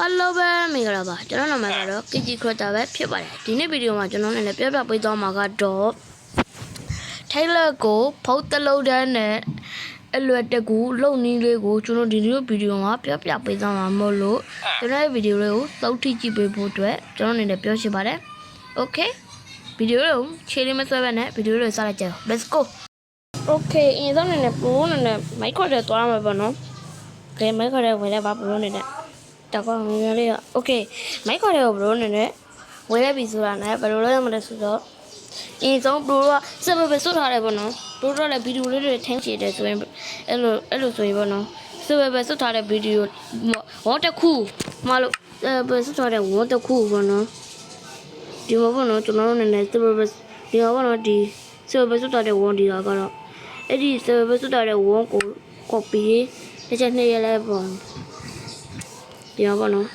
အားလုံးပဲမင်္ဂလာပါကျွန်တော်နာမည်ကတော့ KG Creator ပဲဖြစ်ပါတယ်ဒီနေ့ဗီဒီယိုမှာကျွန်တော်အနေနဲ့ပြပြပေးသွားမှာကတော့ Taylor ကိုဖုတ်တလုံးတန်းနဲ့အလွယ်တကူလုံနည်းလေးကိုကျွန်တော်ဒီနေ့ဗီဒီယိုမှာပြပြပေးသွားမှာမဟုတ်လို့ကျွန်တော်ရဲ့ဗီဒီယိုလေးကိုသုတ်ထိကြည့်ပေးဖို့အတွက်ကျွန်တော်အနေနဲ့ပြောချင်ပါတယ် Okay ဗီဒီယိုလေးကိုခြေလေးမဆွဲဘဲနဲ့ဗီဒီယိုလေးကိုစလိုက်ကြအောင် Let's go Okay အရင်ဆုံးအနေနဲ့ pro အနေနဲ့ mic ခေါ်တဲ့သွားမှာပေါ့နော် Okay mic ခေါ်တဲ့ဝင်လဲပါ pro အနေနဲ့ တော့ကောင်းငယ်ငယ်လေးอ่ะโอเคမိုက်ခေါ်တဲ့ကိုဘရိုနဲ့နဲ့ဝဲလိုက်ပြီဆိုတာနဲ့ဘယ်လိုလုပ်ရမလဲဆိုတော့အင်းဆုံးဘရိုကစပယ်ပဲစွတ်ထားတယ်ပေါ့နော်ဘရိုကလည်းဗီဒီယိုလေးတွေထင်းချတယ်ဆိုရင်အဲ့လိုအဲ့လိုဆိုရင်ပေါ့နော်စပယ်ပဲစွတ်ထားတဲ့ဗီဒီယိုဝေါ်တစ်ခုမလို့စပယ်စွတ်ထားတဲ့ဝေါ်တစ်ခုပေါ့နော်ဒီမှာပေါ့နော်ကျွန်တော်တို့နည်းနည်းစပယ်ပဲဒီမှာပေါ့နော်ဒီစပယ်ပဲစွတ်ထားတဲ့ဝေါ်ဒီကတော့အဲ့ဒီစပယ်ပဲစွတ်ထားတဲ့ဝေါ်ကို copy တစ်ချက်နှစ်ရက်လဲပေါ့ ဒီမှာပေါ့နော်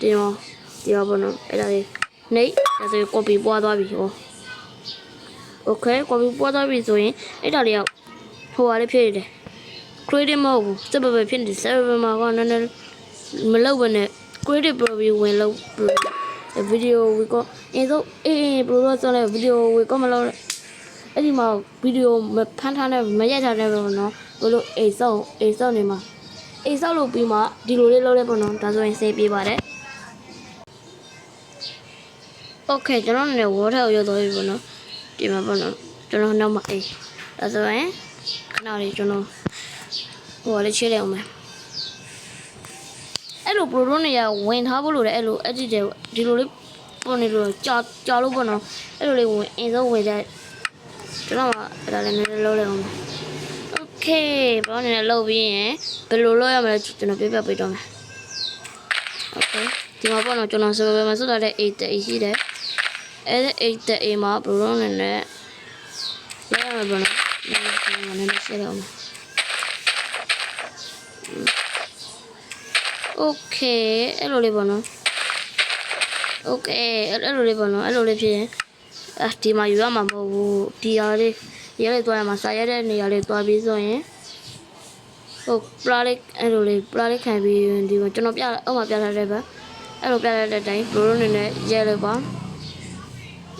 ဒီမှာဒီမှာပေါ့နော်အဲ့ဒါလေးနှိပ်ဒါဆိုရင် copy ပွားသွားပြီဟော okay copy ပွားသွားပြီဆိုရင်အဲ့ဒါလေးကဟိုဟာလေးဖြစ်နေတယ် creative မဟုတ်ဘူးစပယ်ပဲဖြစ်နေတယ်စပယ်မှာကနည်းနည်းမလောက်ဘဲနဲ့ creative pro ပြီးဝင်လောက်ဗီဒီယိုဝေကောအင်းဆုံးအေးအေးပရိုတော့ဆိုလဲဗီဒီယိုဝေကောမလို့အဲ့ဒီမှာဗီဒီယိုမဖမ်းထားနဲ့မရိုက်ထားနဲ့ပေါ့နော်ဘလို့အိတ်ဆုံးအိတ်ဆုံးနေမှာ အိတ်ဆုံးလို့ပြီးမှဒီလိုလေးလုပ်လိုက်ပေါ့နော်ဒါဆိုရင်စေးပြေးပါတယ်โอเคကျွန်တော်လည်းဝေါ်ထက်ရောက်သွားပြီပေါ့နော်ဒီမှာပေါ့နော်ကျွန်တော်နောက်မှအေးဒါဆိုရင်ခဏလေးကျွန်တော်ဟိုလေးချိလိုက်အောင်မယ် အဲ့လို pro နေရဝင်ထားဖို့လို့လည်းအဲ့လို edit တယ်ဒီလိုလေးပုံနေလို့ကြာကြာလို့ပေါ့နော်အဲ့လိုလေးဝင်အင်းဆုံးဝင်ကြကျွန်တော်ကအဲ့ဒါလည်းနည်းနည်းလုပ်လိုက်အောင် okay ဘာလို့လဲလုပ်ပြီးရင်ဘယ်လိုလုပ်ရမလဲကျွန်တော်ပြပြပေးတော့မယ် okay ဒီမှာပေါ့နော်ကျွန်တော်ဆိုပဲမဆိုတော့တဲ့8တက်ရှိတယ်အဲ့ဒီ8တက် A မှာ pro နေနဲ့ရရမယ်ပေါ့နော်နည်းနည်းနည်းနည်းရှင်းလိုက်အောင် โอเคအဲ့လိုလေးပေါ့နော်โอเคအဲ့အဲ့လိုလေးပေါ့နော်အဲ့လိုလေးဖြစ်ရင်အာဒီမှာယူရမှာမဟုတ်ဘူးဒီဟာလေး ရဲလေးသွားရမှာစာရတဲ့နေရာလေးသွားပြီးဆိုရင်ဟို product အဲ့လိုလေး product ခံပြီးဒီမှာကျွန်တော်ပြဥမာပြထားတဲ့ပဲအဲ့လိုပြထားတဲ့အတိုင်းဘလိုနည်းနည်းရဲလေးပါ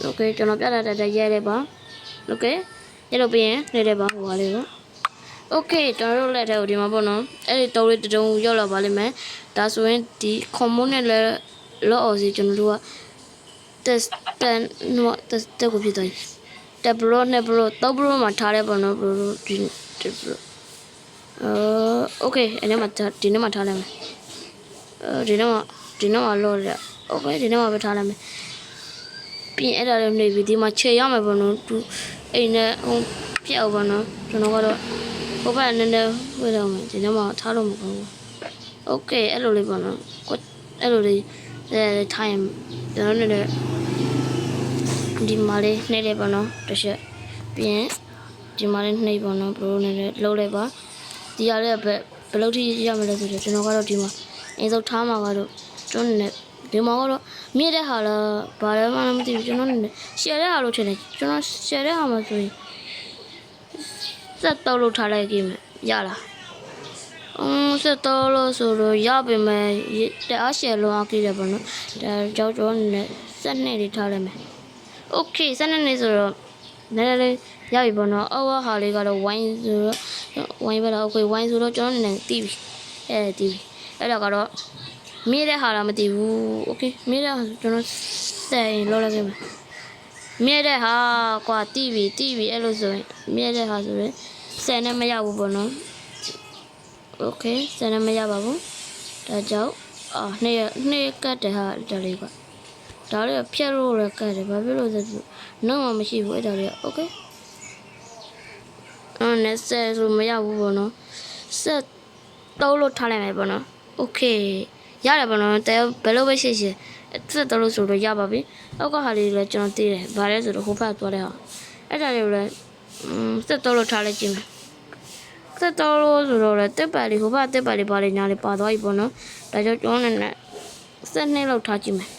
okay ကျွန်တော်ပြထားတဲ့အတိုင်းရဲလေးပါ okay ရဲလို့ပြီးရင်နေတယ်ပါဟိုပါလေးပါ okay ကျွန်တော်တို့လက်ထဲကိုဒီမှာပေါ့နော်အဲ့ဒီတုံးလေးတုံးရောက်လာပါလိမ့်မယ်ဒါဆိုရင်ဒီ component လဲလော့အော်စီကျွန်တော်တို့က test တန်နော် test တက်ကိုဖြစ်သွားပြီ တက်ဘလော့နဲ့ဘလော့တော့ဘလော့မှာထားရဲပေါ့နော်ဘလော့ဒီဒီဘလော့အာโอเคအဲ့ဒီမှာဒီနေ့မှာထားလိုက်မယ်အဲဒီနေ့မှာဒီနေ့မှာလော့ရโอเคဒီနေ့မှာပဲထားလိုက်မယ်ပြီးရင်အဲ့ဒါလေးနေပြီးဒီမှာခြေရမယ်ပေါ့နော်သူအိမ်နဲ့ဟိုပြက်အောင်ပေါ့နော်ကျွန်တော်ကတော့ ဘဘနည်းနည်းဝေးတော့မယ်ဒီနေ့မှထားလို့မကောင်းဘူးโอเคအဲ့လိုလေးပေါ့နော်ကိုအဲ့လိုလေးအဲထိုင်ကျွန်တော်လည်း ဒီမှာလေးနှိမ့်လိုက်ပေါ့နော်တစ်ချက်ပြီးရင်ဒီမှာလေးနှိမ့်ပေါ့နော်ဘရိုနဲ့လှုပ်လိုက်ပါဒီရလေးဘယ်ဘယ်လောက်ထိရမလဲဆိုတော့ကျွန်တော်ကတော့ဒီမှာအင်းစုပ်ထားမှာကတော့ကျွန်တော်နဲ့ဒီမှာကတော့မြင့်တဲ့ဟာလားဘာလဲမှမသိဘူးကျွန်တော်နဲ့ရှယ်တဲ့ဟာလို့ထင်တယ်ကျွန်တော်ရှယ်တဲ့ဟာမှာဆိုရင်ဆက်တော့လို့ထားလိုက်ကြည့်မယ်ရလားအင်းဆက်တော့လို့ဆိုတော့ရပါမယ်တအားရှယ်လုံးအောင်ကြည့်ရပါတော့ဒါကြောက်ကြောနဲ့ဆက်နေလေးထားလိုက်မယ် โอเคဆက်နေနေဆိုတော့နည်းနည်းလေးရပြီပေါ့နော်အော်ဟာလေးကတော့ဝိုင်းဆိုတော့ဝိုင်းပဲတော့โอเคဝိုင်းဆိုတော့ကျွန်တော်နေနေတီးပြီအဲတီးပြီအဲ့တော့ကတော့မြည်တဲ့ဟာလားမသိဘူးโอเคမြည်တဲ့ဟာကျွန်တော်ဆက်ရင်လောက်လိုက်ခဲ့မယ်မြဲတဲ့ဟာကွာတီးပြီတီးပြီအဲ့လိုဆိုရင်မြဲတဲ့ဟာဆိုရင်ဆယ်နဲ့မရဘူးပေါ့နော်โอเคဆယ်နဲ့မရပါဘူးဒါကြောင့်အာနှစ်ရက်နှစ်ရက်ကတ်တယ်ဟာဒါလေးက ဒါလေးကဖြတ်လို့လည်းကတ်တယ်ဘာဖြစ်လို့လဲဆိုတော့မှမရှိဘူးအဲ့ဒါလေးကโอเคအဲ့နဲ့ဆယ်ဆိုမရဘူးပေါ့နော်ဆက်တောလို့ထားလိုက်မယ်ပေါ့နော်โอเคရတယ်ပေါ့နော်တဲဘယ်လိုပဲရှိရှိဆက်တောလို့ဆိုတော့ရပါပြီအောက်ကဟာလေးလည်းကျွန်တော်သိတယ်ဘာလဲဆိုတော့ဟိုဘက်သွားတဲ့ဟာအဲ့ဒါလေးကိုလည်းอืมဆက်တောလို့ထားလိုက်ကြည့်မယ် ဆက်တော်လို့ဆိုတော့လေတက်ပါလေးဟိုဘက်တက်ပါလေးပါလေးညာလေးပါသွားပြီပေါ့နော်ဒါကြောင့်ကျွန်တော်နဲ့နဲ့ဆက်နှစ်လောက်ထားကြည့်မယ်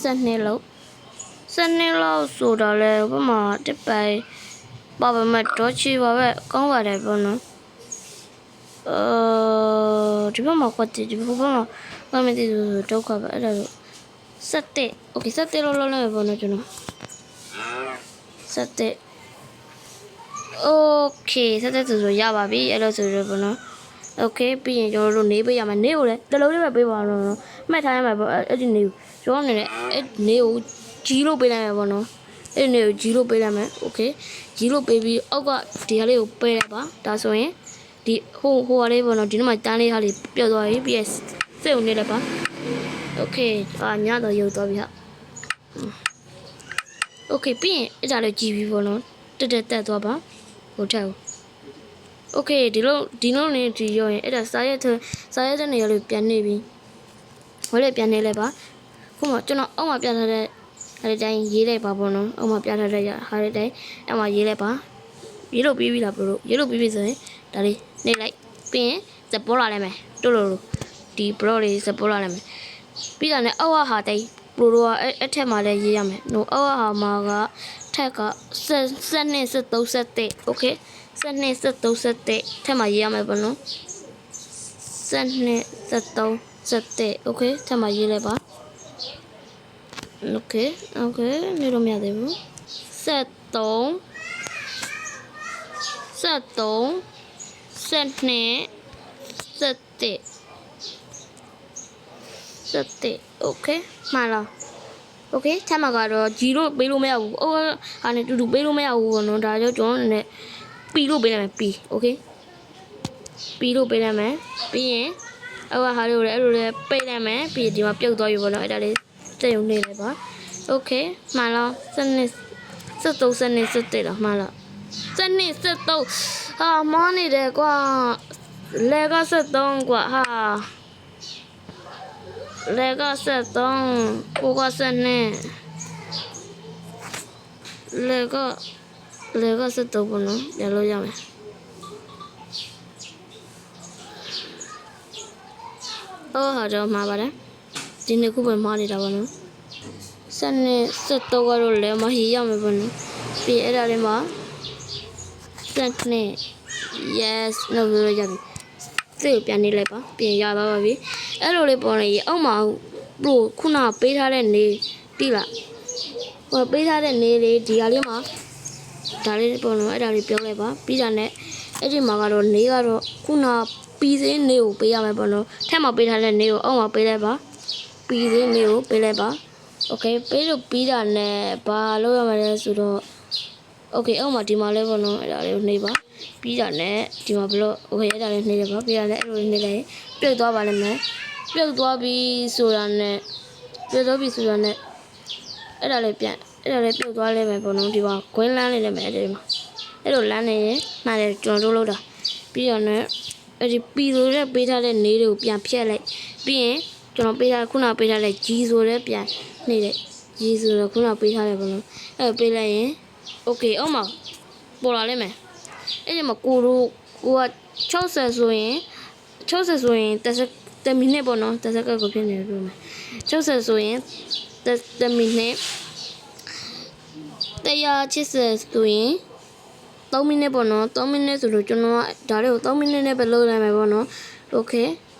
ဆက်နှစ်လောက်ဆက်နှစ်လောက်ဆိုတော့လေဘက်မှာတက်ပါပါပါမတော့ချီပါပဲကောင်းပါတယ်ပေါ့နော်အာဒီဘက်မှာကွက်တီဒီဘက်မှာဘာမှမသိဘူးဒုက္ခပဲအဲ့ဒါလို့ဆက်တဲ့ okay ဆက်တဲ့လို့လုံးလုံးပဲပေါ့နော်ကျွန်တော်ဆက်တဲ့ okay ဆက်တဲ့ဆိုဆိုရပါပြီအဲ့လိုဆိုရပေါ့နော် okay ပြီးရင်ကျွန်တော်တို့နေပေးရမယ်နေကိုလည်းတစ်လုံးလေးပဲပေးပါတော့နော်မှတ်ထားရမှာပေါ့အဲ့ဒီနေကိုကျွန်တော်အနေနဲ့အဲ့နေကိုကြီးလို့ပေးလိုက်မှာပေါ့နော်အဲ့ဒီနေကိုကြီးလို့ပေးလိုက်မယ် okay ကြီးလို့ပေးပြီးအောက်ကဒီဟာလေးကိုပေးလိုက်ပါဒါဆိုရင်ဒီဟိုဟိုဟာလေးပေါ့နော်ဒီနေ့မှတန်းလေးဟာလေးပြုတ်သွားပြီပြီးရင်စိတ်ုံနေလိုက်ပါ okay အာညတော့ရုပ်သွားပြီဟာ okay ပြီးရင်အဲ့ဒါလေးကြည်ပြီပေါ့နော်တက်တက်တက်သွားပါဟိုထက် ကို okay ဒီလိုဒီလိုနေဒီရောရင်အဲ့ဒါစာရက်ထစာရက်တဲ့နေရာလေးပြန်နေပြီဝဲလေးပြန်နေလဲပါခုမှကျွန်တော်အောက်မှာပြထားတဲ့ဟာဒီတိုင်းရေးလိုက်ပါပေါ့နော်အောက်မှာပြထားတဲ့ဟာဒီတိုင်းအဲ့မှာရေးလိုက်ပါရေးလို့ပြီးပြီလားဘလို့ရေးလို့ပြီးပြီဆိုရင်ဒါလေးနေလိုက်ပြီးရင်စပေါ်လာလိုက်မယ်တို့လို့ဒီဘလော့လေးစပေါ်လာလိုက်မယ်ပြီးတာနဲ့အောက်ကဟာတိုင်းဘလို့တော့အဲ့အထက်မှာလည်းရေးရမယ်။နို့အောက်ကဟာမှာက ထက်က7နဲ့737 okay 7နဲ့737ထက်မှာရေးရမယ်ပေါ့နော်7နဲ့737 okay ထက်မှာရေးလိုက်ပါ okay okay နေတော့မရသေးဘူး73 73 72 71 71 okay မှာလား โอเคချက်မှာကတော့ဂျီလို့ပေးလို့မရဘူးအိုးဟာနဲ့တူတူပေးလို့မရဘူးဘောနော်ဒါကြောင့်ကျွန်တော်အနေနဲ့ပီလို့ပေးလိုက်မယ်ပီโอเคပီလို့ပေးလိုက်မယ်ပြီးရင်အောက်ကဟာလေးကိုလည်းအဲ့လိုလေးပေးလိုက်မယ်ပြီးရင်ဒီမှာပြုတ်သွားပြီဘောနော်အဲ့ဒါလေးစက်ရုံနေလေပါโอเคမှန်လားစနစ်စက်သုံးစနစ်စက်တဲ့လားမှန်လားစနစ်စက်သုံးဟာမောနေတယ်ကွာလဲကစက်သုံးကွာဟာ လေကဆက်သုံးကိုကဆက်နဲ့လေကလေကဆက်တော့ဘနော်ရလို့ရမယ်အော်ဟာတော့မှာပါတယ်ဒီနေ့ခုပဲမှားနေတာပါနော်ဆက်နဲ့ဆက်တော့ကတော့လေမဟီရမယ်ဘနော်ပြီးအဲ့ဒါလေးမှာဆက်နဲ့ yes လို့ပြောရပြီစိတ်ကိုပြန်နေလိုက်ပါပြင်ရပါပါပြီ အဲ့လိုလေးပေါ်နေရအောက်မှာဘလို့ခုနပေးထားတဲ့နေတိလားဟိုပေးထားတဲ့နေလေးဒီဟာလေးမှာဒါလေးပေါ်လို့အဲ့ဒါလေးပြောလိုက်ပါပြီးတာနဲ့အဲ့ဒီမှာကတော့နေကတော့ခုနပီစင်းနေကိုပေးရမယ်ပေါ့နော်ထက်မှာပေးထားတဲ့နေကိုအောက်မှာပေးလိုက်ပါပီစင်းနေကိုပေးလိုက်ပါโอเคပေးလို့ပြီးတာနဲ့ဘာလုပ်ရမလဲဆိုတော့ โอเคအောက်မှာဒီမှာလဲပေါ့နော်အဲ့ဒါလေးကိုနှိပ်ပါပြီးတာနဲ့ဒီမှာဘလို့โอเคအဲ့ဒါလေးနှိပ်ရပါပြီးတာနဲ့အဲ့လိုလေးနှိပ်လိုက်ရင်ပြုတ်သွားပါလိမ့်မယ် ပြုတ်သွားပြီဆိုတာနဲ့ပြုတ်သွားပြီဆိုတာနဲ့အဲ့ဒါလေးပြန်အဲ့ဒါလေးပြုတ်သွားလိမ့်မယ်ပေါ့နော်ဒီမှာဂွင်းလန်းလေးလည်းမယ်အဲ့ဒီမှာအဲ့လိုလန်းနေရင်မှန်တယ်ကျွန်တော်တို့လောက်တာပြီးတော့နဲ့အဲ့ဒီပီဆိုတဲ့ပေးထားတဲ့နေတွေကိုပြန်ဖြတ်လိုက်ပြီးရင်ကျွန်တော်ပေးထားခုနပေးထားတဲ့ဂျီဆိုတဲ့ပြန်နှိပ်လိုက်ဂျီဆိုတော့ခုနပေးထားတယ်ပေါ့နော်အဲ့ဒါပေးလိုက်ရင် โอเคအောင်မပေါ်လာလိမ့်မယ်အဲ့ဒီမှာကိုတို့ကိုက60ဆိုရင်60ဆိုရင်10 တမိနစ်ပေါ့နော်10စက္ကန့်ကိုဖြစ်နေတယ်ပြောမယ်60ဆိုရင်10မိနစ်180ဆိုရင်3မိနစ်ပေါ့နော်3မိနစ်ဆိုလို့ကျွန်တော်ကဒါလေးကို3မိနစ်နဲ့ပဲလုပ်လိုက်မယ်ပေါ့နော်โอเค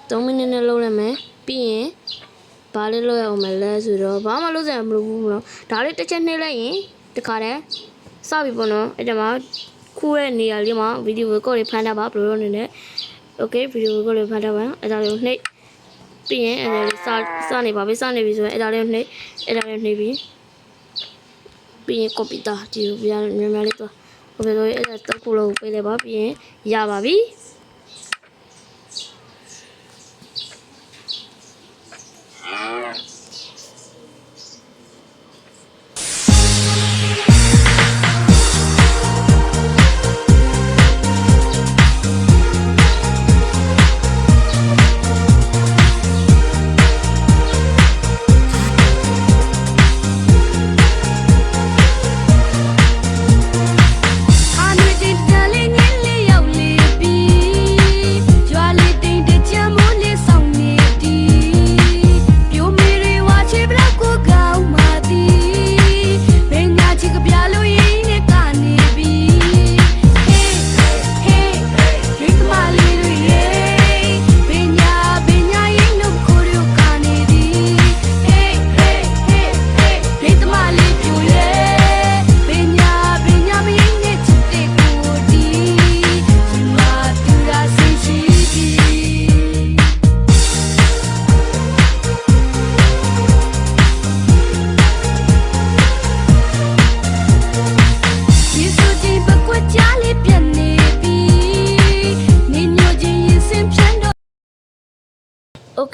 3မိနစ်နဲ့လုပ်လိုက်မယ်ပြီးရင်ဘာလေးလုပ်ရအောင်မလဲဆိုတော့ဘာမှလုပ်စရာမလိုဘူးပေါ့နော်ဒါလေးတစ်ချက်နှိပ်လိုက်ရင်တခါတည်းစပြီပေါ့နော်အဲ့ဒါမှာခုရဲ့နေရာလေးမှာဗီဒီယိုကောလေးဖမ်းတာပါဘယ်လိုလုပ်နေလဲโอเคဗီဒီယိုကောလေးဖမ်းတာပါအဲ့ဒါလေးကိုနှိပ် ပြီးရင်အဲ့ဒါလေးစစနေပါပြီစနေပြီဆိုရင်အဲ့ဒါလေးကိုနှိပ်အဲ့ဒါလေးကိုနှိပ်ပြီးပြီးရင်ကွန်ပျူတာဒီလိုပြများများလေးတော့ဟိုဘယ်လိုအဲ့ဒါတစ်ခုလုံးပေးလိုက်ပါပြီးရင်ရပါပြီ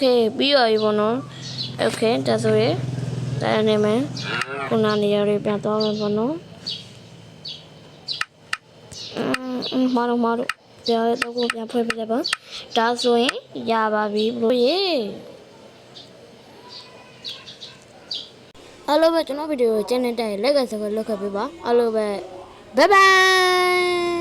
okay ပြီးတော့ပြီပေါ့နော် okay ဒါဆိုရင်ဒါအနေနဲ့ခုနနေရာတွေပြန်သွားမယ်ပေါ့နော်အင်းမတော်မတော်ပြန်တော့ကိုပြန်ဖွဲ့ပြလိုက်ပါဒါဆိုရင်ရပါပြီဘလို့ရေအဲ့လိုပဲကျွန်တော်ဗီဒီယိုကိုကျန်တဲ့တိုင်လက်ကစကားလောက်ခဲ့ပေးပါအဲ့လိုပဲ bye bye